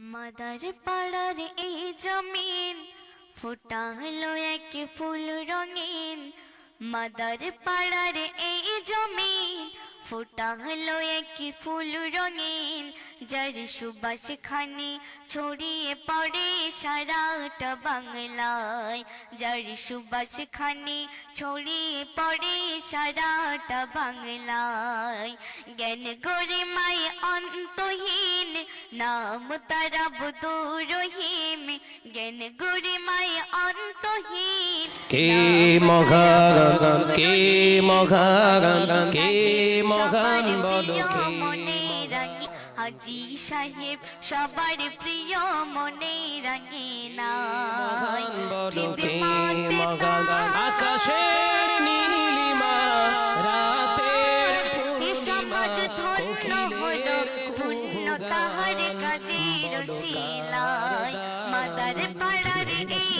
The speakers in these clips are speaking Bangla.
মাদার পাড়ার এই জমিন ফোটালো এক ফুল রঙিন মাদার পাড়ার এই জমিন ফোটালো এক ফুল রঙিন যার সুবাস খানি ছড়িয়ে পড়ে সারাটা বাংলায়। যার সুবাস খানি ছড়িয়ে পড়ে সারাটা বাংলায়। জ্ঞান গরে মায় অন্তহীন নাম তারা রহিম জ্ঞান গরে মায় অন্তহীন কে মঘাগন কে মঘাগন কে মঘান বলো মনে রাঙে হাজি সাহেব সবার প্রিয় মনে রাঙে নাই আকাশের নীলিমা রাতের সমাজ ধন্য হলো পুণ্য তাহার কাজের শিলায়। মাদার পাড়ার এই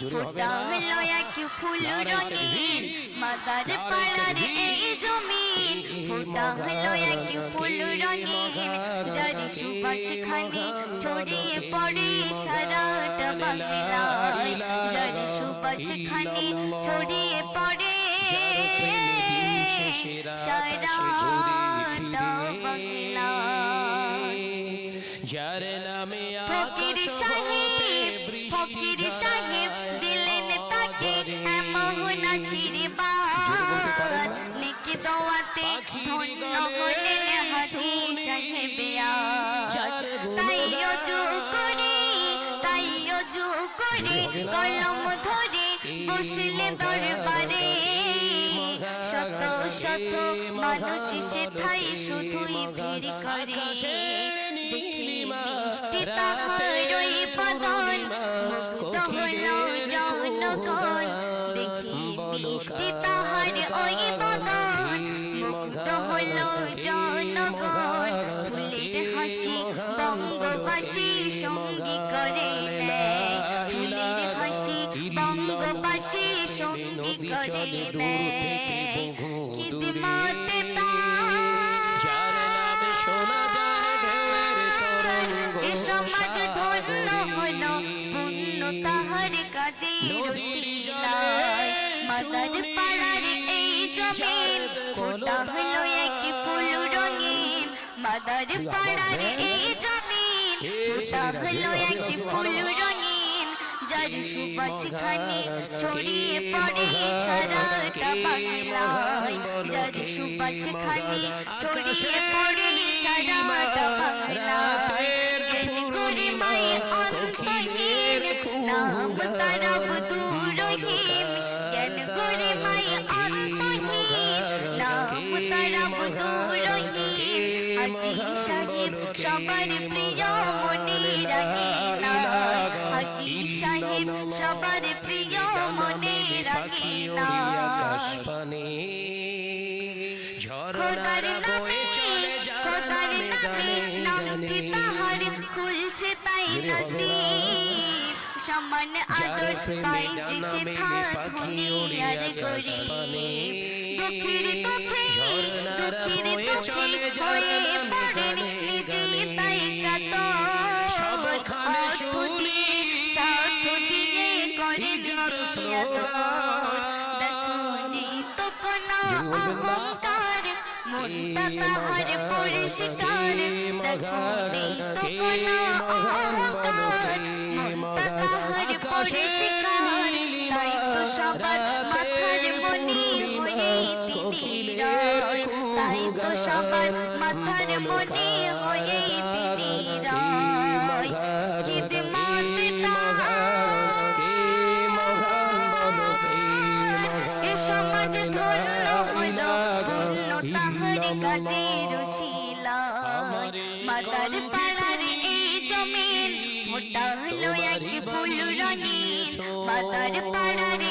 জোরে হবে না? হলো এক ফুল রঙিন মাদার পাড়ার এই জমিন। ফোটা হলো এক ফুল রঙিন মগান, সুবাস খানি ছড়িয়ে পড়ে সারাটা বাংলায়। ইলাহা সুবাস খানি ছড়িয়ে পড়ে যার সারাটা। বাংলায় যার নামে ফকির সাহেব ফকির আশীর্বাদ। নেকি দোয়াতে ধন্য হলেন হাজি সাহেব আজ। তাই অজু করে তাই অজু করে কলম ধরে বসলে দরবারে। শত শত মানুষ সে থাই শুধুই ভিড় করে। দেখি মিষ্টি তাহার ওই বঙ্গবাসী সঙ্গী করে নেয়। ফুলের হাসি বঙ্গবাসী সঙ্গী করে নেয়। খিদমতে এ সমাজ ধন্য হলো পুণ্য তাহার কাজে রসিলায় মাদার পাড়ার এই জমিন ফোটা হলো মাদার পাড়ার এই জমিন ফোটা হলো এক ফুল রঙিন যার সুবাস খানি ছড়িয়ে পড়ে সারাটা বাংলায়। যার সুবাস খানি ছড়িয়ে পড়ে সারাটা বাংলায়। জ্ঞান করে মায়ে অন্তহীন নাম তারা রহিম জ্ঞান করে মায়ে অন্তহীন নাম তারা রহিম হাজি সাহেব সবার প্রিয় মনে রাখে না হাজি সাহেব সবার প্রিয় মনে রাখে না খোদার নামে খোদার নামে নামটি তাহার খুলছে তাই নসিব। সমান আদর পাই যে সে থা দুনিয়ার গরিব। দুঃখের দুঃখে দুঃখের দুঃখে হয়ে পড়েন নিজে তাই কত অর্থ দিয়ে স্বার্থ দিয়ে করে জিয়াদ দেখুনি তো কোনো অহংকার মনটা তাহার পরিষ্কার। দেখুনি তো কোনো অহংকার মনটা তাহার পরিষ্কার। তাই তো সবার মনি হয়ে তিনি খিদমত সমাজ ধন্য হলো পূর্ণ তাহার কাজে মাতার পাড়ার এই জমিন ফোটা হলো এক ফুল রঙিন। মাতার পাড়ার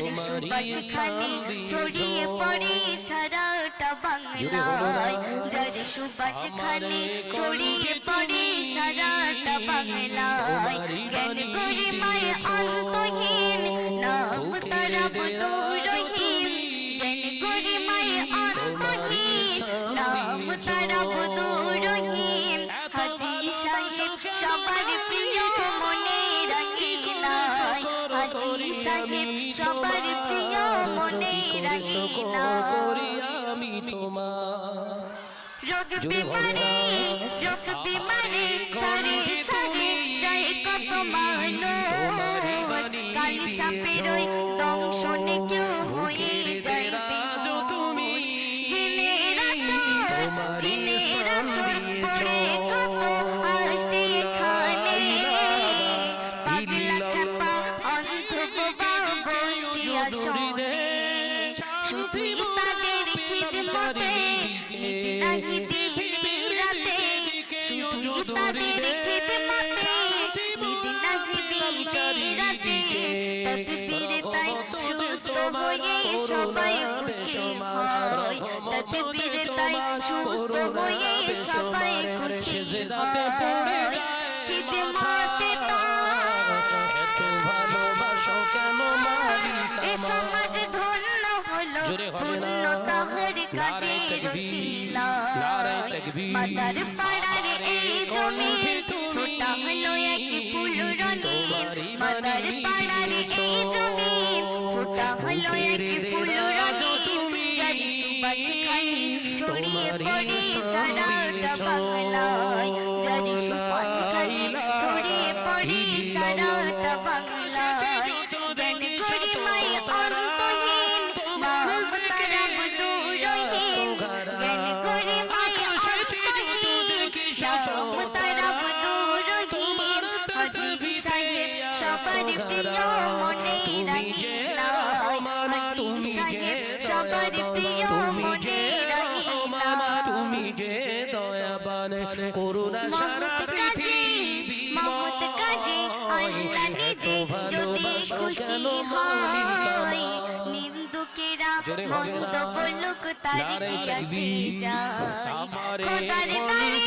যার সুবাস খানি ছড়িয়ে পড়ে সারাটা বাংলায়। যার সুবাস খানি ছড়িয়ে পড়ে সারাটা বাংলায়। জ্ঞান করে মায় অন্তহীন নাম তারা রহিম রাঙিনায় করি আমি তোমার। রোগ বিমারে রোগ বিমারে সারে সারে যাই কত মানুষ। কাল সাপের ওই দংশনে কেউ হয়ে সবাই খুশি হয়। তদবির তাই সুস্থ হয়ে সবাই খুশি হয়। তাহার কাজে নারে তাকবীর, রসিলায় নারে তাকবীর। মাদার পাড়ার এই জমি ফোটা হলো এক ফুল ছড়িয়ে পড়ে সারাটা বাংলায় সবার প্রিয় মনে রাখি হাজি সাহেব সবার প্রিয় মনে রাখি তুমি যে দয়াবান করুণা সারা পৃথিবী মহৎ কাজে আল্লাহ নিজে যদি খুশি হয় নিন্দুকেরা মন্দ বলুক তার কি আসে। যায় খোদার দারে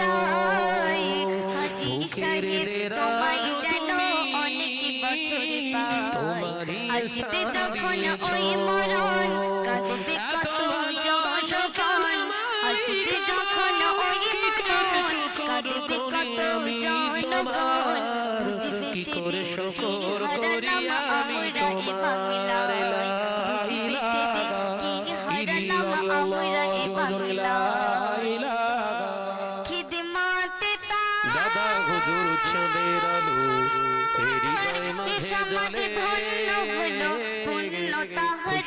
চাই হাজি সাহেব তোমায় যেন অনেক বছর তোমারই আসবে যখন। ওই মরণ কাঁদবে কত জনগণ। আসবে যখন ওই মরণ কাঁদবে কত জনগণ। বুঝবে সেদিন কি হারালাম আমরা বাংলায়?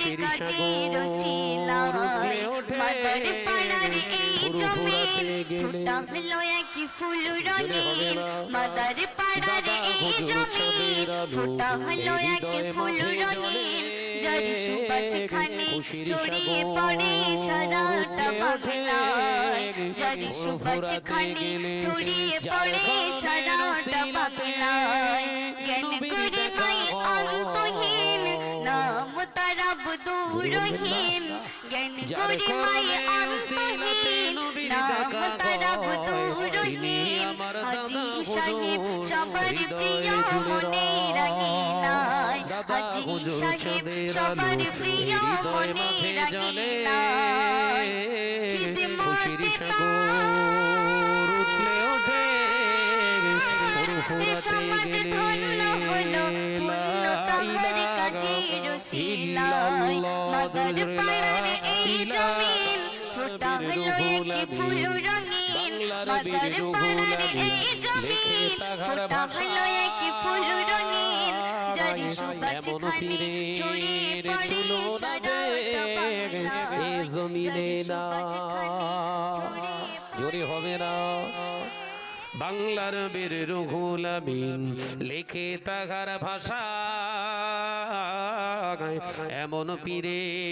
তাহার খুশির কাজে সাগর রসিলায় উঠলে ওঠে। মাদার পাড়ার এই জমিন। ফুটা হলো এক ফুল রঙিন মাদার পাড়ার এই জমিন চাঁদের হলো এক ফুল রঙিন যার সুবাস খানে ছড়িয়ে পড়ে সারাটা উঠলে যার সুবাস খানে ছড়িয়ে পড়ে সারাটা সিনাতে জ্ঞান নবীর তারা বুদুরহীন জ্ঞান গরিমায় কদমের অন্তহীন। নাম তারা আমার হাজি সাহেব সবার প্রিয় মনে। রাঙিনায় দাদা হাজি সাহেব সবার প্রিয় মনে। রাঙিনায় খুশির খিদমতে সাগর সমাজ ধন্য হলো পূর্ণ তাহার কাজে রসিলায় মাদার পাড়ার এই জমিন ফোটা হলো এক ফুল রঙিন। মাদার পাড়ার এই জমিন ফোটা হলো এক ফুল রঙিন। যার সুবাস খানে ছড়িয়ে পড়ে সারাটা বাংলায় এ জমিনে না জোরে হবে না। বাংলার বীর রুহুল আমিন লেখে তাহার ভাষা এমন পীরে